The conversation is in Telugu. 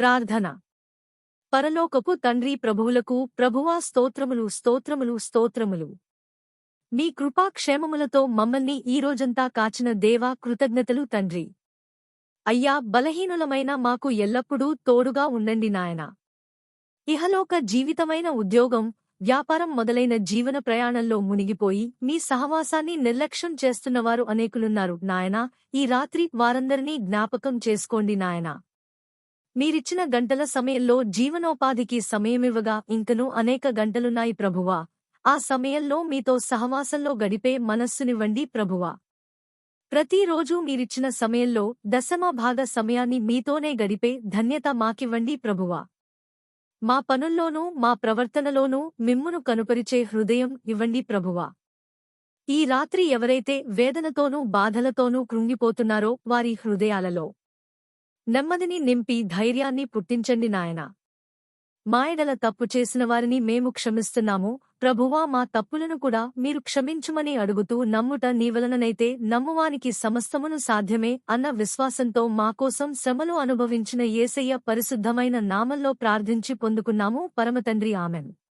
ప్రార్థన. పరలోకపు తండ్రి ప్రభువులకు ప్రభువా స్తోత్రములు స్తోత్రములు స్తోత్రములు. మీ కృపాక్షేమములతో మమ్మల్ని ఈ రోజంతా కాచిన దేవా కృతజ్ఞతలు తండ్రి. అయ్యా బలహీనులమైన మాకు ఎల్లప్పుడూ తోడుగా ఉండండి నాయనా. ఇహలోక జీవితమైన ఉద్యోగం వ్యాపారం మొదలైన జీవన ప్రయాణంలో మునిగిపోయి మీ సహవాసాన్ని నిర్లక్ష్యం చేస్తున్నవారు అనేకులున్నారు నాయనా. ఈ రాత్రి వారందరినీ జ్ఞాపకం చేసుకోండి నాయనా. మీరిచ్చిన గంటల సమయంలో జీవనోపాధికి సమయమివ్వగా ఇంకనూ అనేక గంటలున్నాయి ప్రభువా. ఆ సమయంలో మీతో సహవాసంలో గడిపే మనస్సునివ్వండి ప్రభువా. ప్రతిరోజూ మీరిచ్చిన సమయంలో దశమ భాగ సమయాన్ని మీతోనే గడిపే ధన్యత మాకివ్వండి ప్రభువా. మా పనుల్లోనూ మా ప్రవర్తనలోనూ మిమ్మును కనుపరిచే హృదయం ఇవ్వండి ప్రభువా. ఈ రాత్రి ఎవరైతే వేదనతోనూ బాధలతోనూ కృంగిపోతున్నారో వారి హృదయాలలో నెమ్మదిని నింపి ధైర్యాన్ని పుట్టించండి నాయనా. మాయడల తప్పు చేసిన వారిని మేము క్షమిస్తున్నాము. ప్రభువా మా తప్పులను కూడా మీరు క్షమించుమని అడుగుతూ నమ్ముట నీవలననైతే నమ్మువానికి సమస్తమును సాధ్యమే అన్న విశ్వాసంతో మాకోసం శ్రమలు అనుభవించిన యేసయ్య పరిశుద్ధమైన నామంలో ప్రార్థించి పొందుకున్నాము. పరమతండ్రి ఆమెన్.